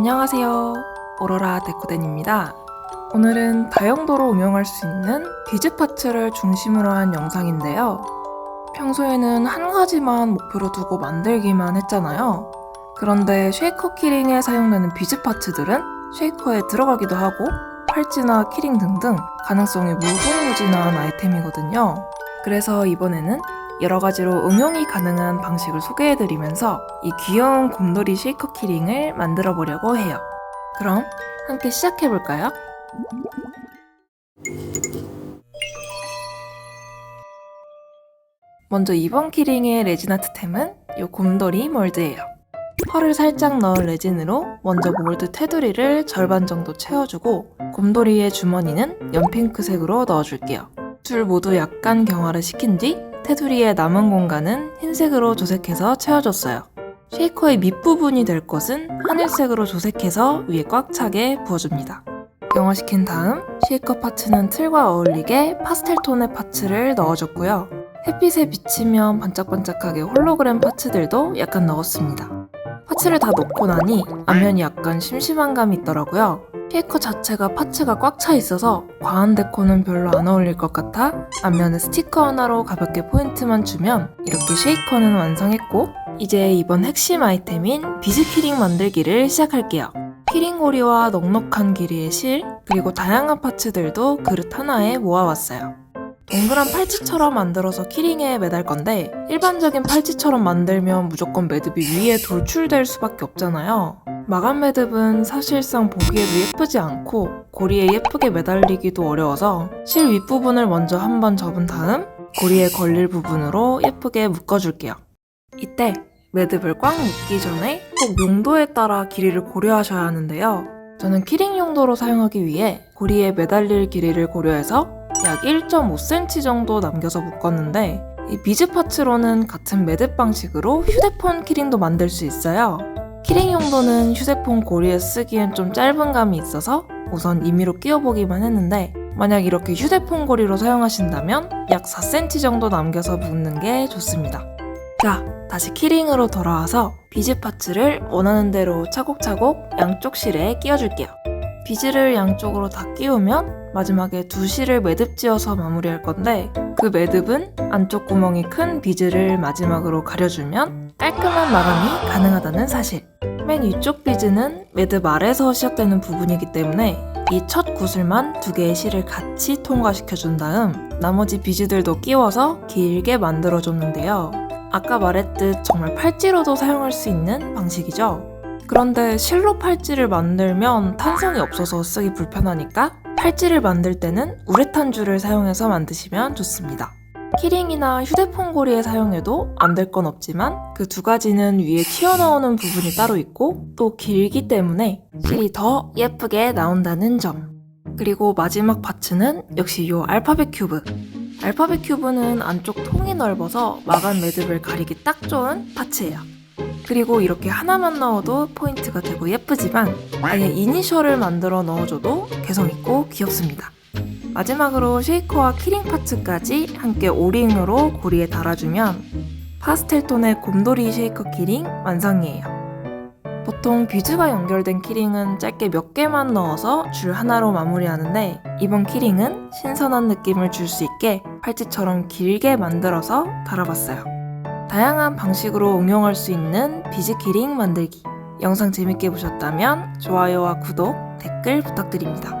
안녕하세요. 오로라 데코덴입니다. 오늘은 다용도로 응용할 수 있는 비즈 파츠를 중심으로 한 영상인데요. 평소에는 한 가지만 목표로 두고 만들기만 했잖아요. 그런데 쉐이커 키링에 사용되는 비즈 파츠들은 쉐이커에 들어가기도 하고 팔찌나 키링 등등 가능성이 무궁무진한 아이템이거든요. 그래서 이번에는 여러 가지로 응용이 가능한 방식을 소개해드리면서 이 귀여운 곰돌이 쉐이커 키링을 만들어 보려고 해요. 그럼 함께 시작해볼까요? 먼저 이번 키링의 레진 아트템은 이 곰돌이 몰드예요. 펄을 살짝 넣은 레진으로 먼저 몰드 테두리를 절반 정도 채워주고 곰돌이의 주머니는 연핑크색으로 넣어줄게요. 둘 모두 약간 경화를 시킨 뒤 테두리의 남은 공간은 흰색으로 조색해서 채워줬어요. 쉐이커의 밑부분이 될 것은 하늘색으로 조색해서 위에 꽉 차게 부어줍니다. 경화시킨 다음 쉐이커 파츠는 틀과 어울리게 파스텔 톤의 파츠를 넣어줬고요. 햇빛에 비치면 반짝반짝하게 홀로그램 파츠들도 약간 넣었습니다. 파츠를 다 넣고 나니 앞면이 약간 심심한 감이 있더라고요. 쉐이커 자체가 파츠가 꽉 차 있어서 과한 데코는 별로 안 어울릴 것 같아 앞면에 스티커 하나로 가볍게 포인트만 주면 이렇게 쉐이커는 완성했고 이제 이번 핵심 아이템인 비즈 키링 만들기를 시작할게요. 키링고리와 넉넉한 길이의 실 그리고 다양한 파츠들도 그릇 하나에 모아왔어요. 동그란 팔찌처럼 만들어서 키링에 매달 건데 일반적인 팔찌처럼 만들면 무조건 매듭이 위에 돌출될 수밖에 없잖아요. 마감 매듭은 사실상 보기에도 예쁘지 않고 고리에 예쁘게 매달리기도 어려워서 실 윗부분을 먼저 한번 접은 다음 고리에 걸릴 부분으로 예쁘게 묶어줄게요. 이때 매듭을 꽉 묶기 전에 꼭 용도에 따라 길이를 고려하셔야 하는데요. 저는 키링 용도로 사용하기 위해 고리에 매달릴 길이를 고려해서 약 1.5cm 정도 남겨서 묶었는데 이 비즈 파츠로는 같은 매듭 방식으로 휴대폰 키링도 만들 수 있어요. 키링 용도는 휴대폰 고리에 쓰기엔 좀 짧은 감이 있어서 우선 임의로 끼워보기만 했는데 만약 이렇게 휴대폰 고리로 사용하신다면 약 4cm 정도 남겨서 묶는 게 좋습니다. 자, 다시 키링으로 돌아와서 비즈 파츠를 원하는 대로 차곡차곡 양쪽 실에 끼워줄게요. 비즈를 양쪽으로 다 끼우면 마지막에 두 실을 매듭 지어서 마무리할 건데 그 매듭은 안쪽 구멍이 큰 비즈를 마지막으로 가려주면 깔끔한 마감이 가능하다는 사실. 맨 위쪽 비즈는 매듭 아래서 시작되는 부분이기 때문에 이 첫 구슬만 두 개의 실을 같이 통과시켜준 다음 나머지 비즈들도 끼워서 길게 만들어줬는데요. 아까 말했듯 정말 팔찌로도 사용할 수 있는 방식이죠. 그런데 실로 팔찌를 만들면 탄성이 없어서 쓰기 불편하니까 팔찌를 만들 때는 우레탄 줄을 사용해서 만드시면 좋습니다. 키링이나 휴대폰 고리에 사용해도 안 될 건 없지만 그 두 가지는 위에 튀어나오는 부분이 따로 있고 또 길기 때문에 실이 더 예쁘게 나온다는 점. 그리고 마지막 파츠는 역시 이 알파벳 큐브. 알파벳 큐브는 안쪽 통이 넓어서 마감 매듭을 가리기 딱 좋은 파츠예요. 그리고 이렇게 하나만 넣어도 포인트가 되고 예쁘지만 아예 이니셜을 만들어 넣어줘도 개성있고 귀엽습니다. 마지막으로 쉐이커와 키링 파츠까지 함께 오링으로 고리에 달아주면 파스텔 톤의 곰돌이 쉐이커 키링 완성이에요. 보통 비즈가 연결된 키링은 짧게 몇 개만 넣어서 줄 하나로 마무리하는데 이번 키링은 신선한 느낌을 줄 수 있게 팔찌처럼 길게 만들어서 달아봤어요. 다양한 방식으로 응용할 수 있는 비즈 키링 만들기. 영상 재밌게 보셨다면 좋아요와 구독, 댓글 부탁드립니다.